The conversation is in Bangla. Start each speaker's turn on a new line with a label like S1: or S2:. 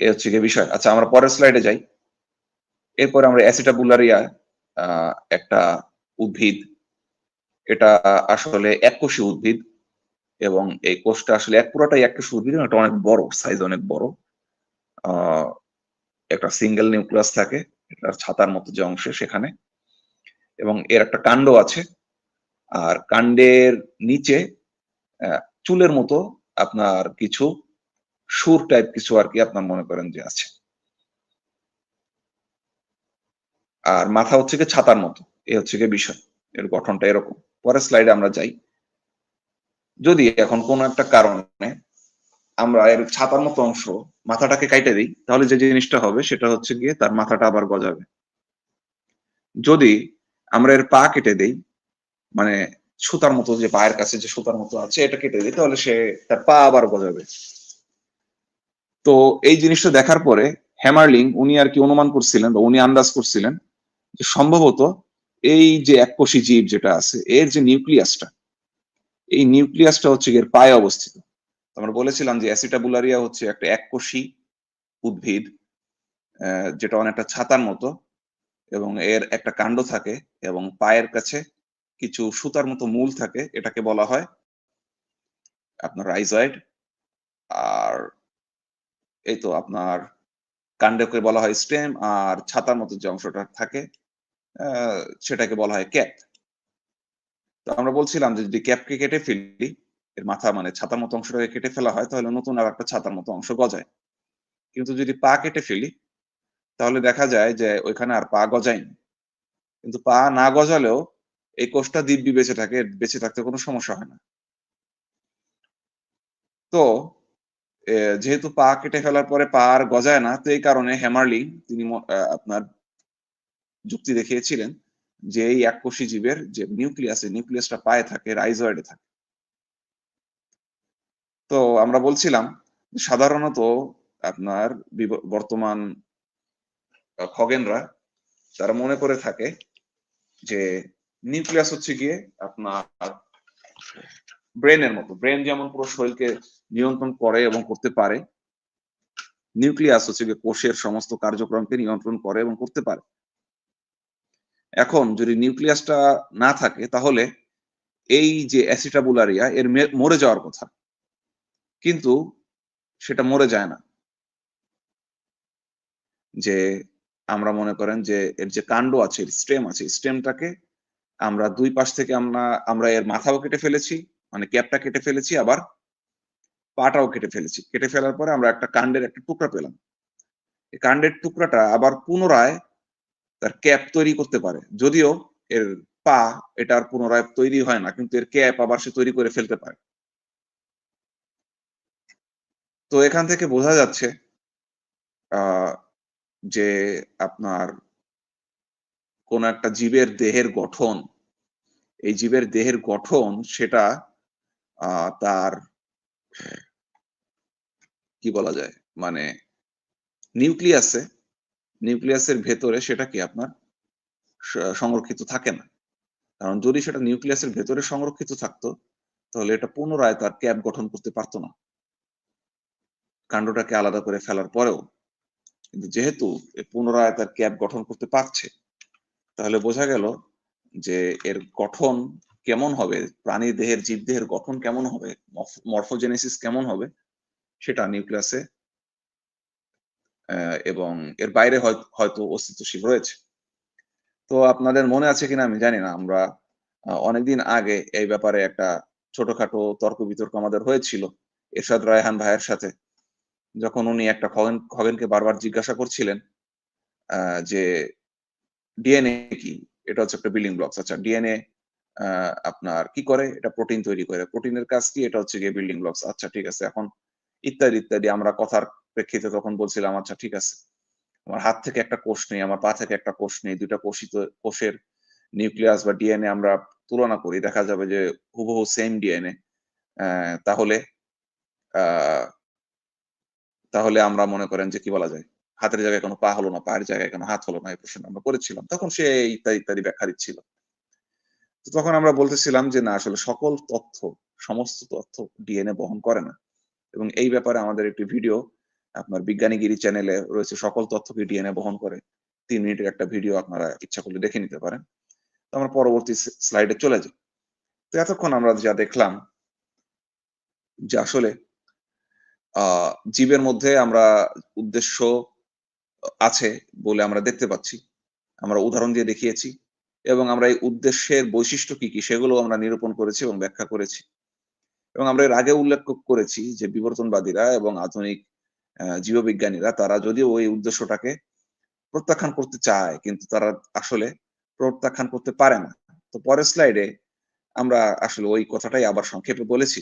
S1: এ হচ্ছে গিয়ে বিষয়। আচ্ছা আমরা পরের স্লাইডে যাই। এরপরে আমরা অ্যাসিটাবুলারিয়া একটা উদ্ভিদ। এটা আসলে এককোষী উদ্ভিদ এবং এই কোষটা আসলে এক পুরোটাই এককোষী উদ্ভিদ এটা অনেক বড় সাইজ অনেক বড়। একটা সিঙ্গেল নিউক্লিয়াস থাকে, এটার ছাতার মতো যে অংশে সেখানে। এবং এর একটা কাণ্ড আছে। আর কাণ্ডের নিচে চুলের মতো আপনার কিছু সুর টাইপ কিছু আর কি আপনার মনে করেন যে আছে। আর মাথা হচ্ছে কি ছাতার মতো, এ হচ্ছে কি বিষয়, এর গঠনটা এরকম। পরের স্লাইডে আমরা যাই। যদি এখন কোন একটা কারণে আমরা এর ছাতার মতো অংশ মাথাটাকে কাইটে দিই, তাহলে যে জিনিসটা হবে সেটা হচ্ছে গিয়ে তার মাথাটা আবার গজাবে। যদি আমরা এর পা কেটে দেই মানে সুতার মতো যে পায়ের কাছে যে সুতার মতো আছে, এটা কেটে দিই, তাহলে সে তার পা আবার গজাবে। তো এই জিনিসটা দেখার পরে হ্যামারলিং উনি আর কি অনুমান করছিলেন বা উনি আন্দাজ করছিলেন যে সম্ভবত এই যে এককোষী জীব যেটা আছে, এর যে নিউক্লিয়াসটা, এই নিউক্লিয়াসটা হচ্ছে এর পায়ে অবস্থিত। আমরা বলেছিলাম যে অ্যাসিটাবুলারিয়া হচ্ছে একটা এককোষী উদ্ভিদ যেটা অনেকটা ছাতার মতো এবং এর একটা কাণ্ড থাকে এবং পায়ের কাছে কিছু সুতার মতো মূল থাকে, এটাকে বলা হয় আপনার রাইজয়েড আর এই তো আপনার কাণ্ডকে বলা হয় স্টেম আর ছাতার মতো যে অংশটা থাকে সেটাকে বলা হয় ক্যাপ। তো আমরা বলছিলাম যে যদি ক্যাপকে কেটে ফেলি, এর মাথা মানে ছাতার মতো অংশটাকে কেটে ফেলা হয়, তাহলে নতুন আর একটা ছাতার মতো অংশ গজায়। কিন্তু যদি পা কেটে ফেলি, তাহলে দেখা যায় যে ওইখানে আর পা গজায়নি। কিন্তু পা না গজালেও এই কোষটা দিব্যি বেঁচে থাকে, বেঁচে থাকতে কোনো সমস্যা হয় না। তো যেহেতু পা কেটে ফেলার পরে পা আর গজায় না, তো এই কারণে হ্যামারলি তিনি আপনার যুক্তি দেখিয়েছিলেন যে এই এককোষী জীবের যে নিউক্লিয়াস, নিউক্লিয়াসটা পায়ে থাকে রাইজয়েডে থাকে। তো আমরা বলছিলাম, সাধারণত আপনার বর্তমান খগেনরা তারা মনে করে থাকে যে নিউক্লিয়াস হচ্ছে গিয়ে আপনার ব্রেনের মতো ব্রেন যেমন পুরো শরীরকে নিয়ন্ত্রণ করে এবং করতে পারে নিউক্লিয়াস হচ্ছে কোষের সমস্ত কার্যক্রমকে নিয়ন্ত্রণ করে এবং করতে পারে। এখন যদি নিউক্লিয়াসটা না থাকে, তাহলে এই যে অ্যাসিটাবুলারিয়া এর মরে যাওয়ার কথা। কিন্তু সেটা মরে যায় না। যে আমরা মনে করেন যে এর যে কাণ্ড আছে স্টেম আছে স্টেমটাকে আমরা দুই পাশ থেকে আমরা আমরা এর মাথাও কেটে ফেলেছি মানে ক্যাপটা কেটে ফেলেছি, আবার পাটাও কেটে ফেলেছি। কেটে ফেলার পরে আমরা একটা কাণ্ডের একটা টুকরা পেলাম। এই কাণ্ডের টুকরাটা আবার পুনরায় তার ক্যাপ তৈরি করতে পারে। যদিও এর পা এটার পুনরায় তৈরি হয় না, কিন্তু এর ক্যাপ আবার সে তৈরি করে ফেলতে পারে। তো এখান থেকে বোঝা যাচ্ছে যে আপনার কোন একটা জীবের দেহের গঠন, এই জীবের দেহের গঠন সেটা তার কি বলা যায়? মানে নিউক্লিয়াসে, নিউক্লিয়াসের ভেতরে সেটা কি আপনার? সংরক্ষিত থাকে না। কারণ যদি সেটা নিউক্লিয়াসের ভেতরে সংরক্ষিত থাকতো, তাহলে এটা পুনরায় তার ক্যাপ গঠন করতে পারতো না। কাণ্ডটাকে আলাদা করে ফেলার পরেও। কিন্তু যেহেতু পুনরায় তার ক্যাপ গঠন করতে পারছে, তাহলে বোঝা গেল যে এর গঠন কেমন হবে? প্রাণী দেহের, জীব দেহের গঠন কেমন হবে? মর্ফোজেনেসিস কেমন হবে? সেটা নিউক্লিয়াসে এবং এর বাইরে হয়তো অস্তিত্বশীল রয়েছে। তো আপনাদের মনে আছে কিনা আমি জানি না। আমরা অনেকদিন আগে এই ব্যাপারে একটা ছোটখাটো তর্ক বিতর্ক আমাদের হয়েছিল এরশাদ রায়হান ভাইয়ের সাথে। যখন উনি একটা খগেন, খগেনকে বারবার জিজ্ঞাসা করছিলেন যে, ডিএনএ কি? এটা হচ্ছে একটা বিল্ডিং ব্লকস আচ্ছা ডিএনএ আপনার কি করে? এটা প্রোটিন তৈরি করে। প্রোটিনের কাজ কি? এটা হচ্ছে গিয়ে বিল্ডিং ব্লকস আচ্ছা ঠিক আছে, এখন ইত্যাদি ইত্যাদি আমরা কথার প্রেক্ষিতে তখন বলছিলাম আচ্ছা ঠিক আছে। আমার হাত থেকে একটা কোষ নেই, আমার পা থেকে একটা কোষ নেই, দুইটা কোষিত, কোষের নিউক্লিয়াস বা ডিএনএ আমরা তুলনা করি। দেখা যাবে যে হুবহু সেম ডিএনএ। তাহলে তাহলে আমরা মনে করেন যে কি বলা যায়? হাতের জায়গায় কোনো পা হলো না, পায়ের জায়গায় কোনো হাত হলো না, এই প্রশ্ন আমরা করেছিলাম। তখন সে ইত্যাদি ইত্যাদি ব্যাখ্যা দিচ্ছিল। তখন আমরা বলতেছিলাম যে, না, আসলে সকল তথ্য, সমস্ত তথ্য ডিএনএ বহন করে না। এবং এই ব্যাপারে আমাদের একটি ভিডিও, আপনার বিজ্ঞানীগিরি চ্যানেলে রয়েছে, সকল তথ্যকে ডিএনএ বহন করে। তিন মিনিটের একটা ভিডিও আপনারা ইচ্ছা করলে দেখে নিতে পারেন। তো আমরা পরবর্তী স্লাইডে চলে যাই। তো এতক্ষণ আমরা যা দেখলাম, যে আসলে জীবের মধ্যে আমরা উদ্দেশ্য আছে বলে আমরা দেখতে পাচ্ছি। আমরা উদাহরণ দিয়ে দেখিয়েছি। এবং আমরা এই উদ্দেশ্যের বৈশিষ্ট্য কি কি সেগুলো আমরা নিরূপণ করেছি এবং ব্যাখ্যা করেছি। এবং আমরা এর আগে উল্লেখ করেছি যে বিবর্তনবাদীরা এবং আধুনিক জীববিজ্ঞানীরা তারা যদিও ওই উদ্দেশ্যটাকে প্রত্যাখ্যান করতে চায়, কিন্তু তারা আসলে প্রত্যাখ্যান করতে পারে না। তো পরের স্লাইডে আমরা আসলে ওই কথাটাই আবার সংক্ষেপে বলেছি।